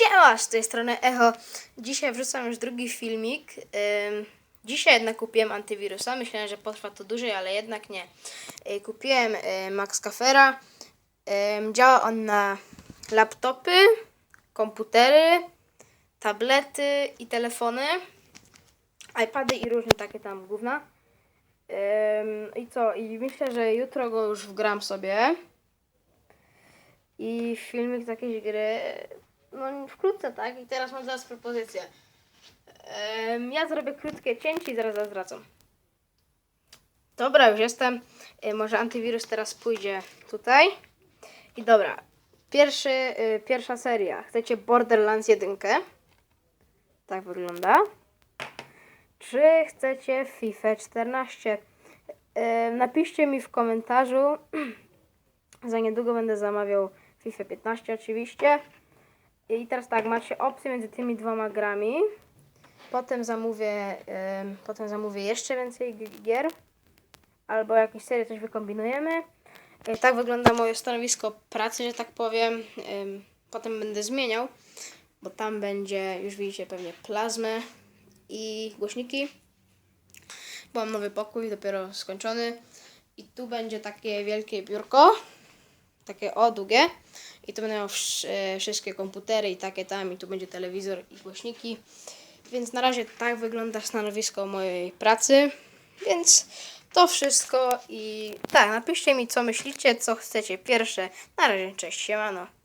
Siema, z tej strony Echo. Dzisiaj wrzucam już drugi filmik. Dzisiaj jednak kupiłem antywirusa. Myślałem, że potrwa to dłużej, ale jednak nie. Y, kupiłem y, Max Cafera. Działa on na laptopy, komputery, tablety i telefony, iPady i różne takie tam gówna. Ym, I co? I myślę, że jutro go już wgram sobie. I filmik z jakiejś gry. No wkrótce, tak? I teraz mam zaraz propozycję. Em, ja zrobię krótkie cięcie i zaraz was wracam. Dobra, już jestem. Y, może antywirus teraz pójdzie tutaj. I dobra. Pierwszy, y, pierwsza seria. Chcecie Borderlands 1? Tak wygląda. Czy chcecie FIFA 14? Em, napiszcie mi w komentarzu. Za niedługo będę zamawiał FIFA 15 oczywiście. I teraz tak, macie opcję między tymi dwoma grami. Potem zamówię, ym, potem zamówię jeszcze więcej gi- gier. Albo jakąś serię coś wykombinujemy. Y, tak wygląda moje stanowisko pracy, że tak powiem. Ym, potem będę zmieniał, bo tam będzie, już widzicie pewnie plazmę i głośniki. Bo mam nowy pokój, dopiero skończony. I tu będzie takie wielkie biurko takie o długie i tu będą e, wszystkie komputery i takie tam i tu będzie telewizor i głośniki. Więc na razie tak wygląda stanowisko mojej pracy. Więc to wszystko i tak, napiszcie mi co myślicie, co chcecie pierwsze. Na razie, cześć, siemano.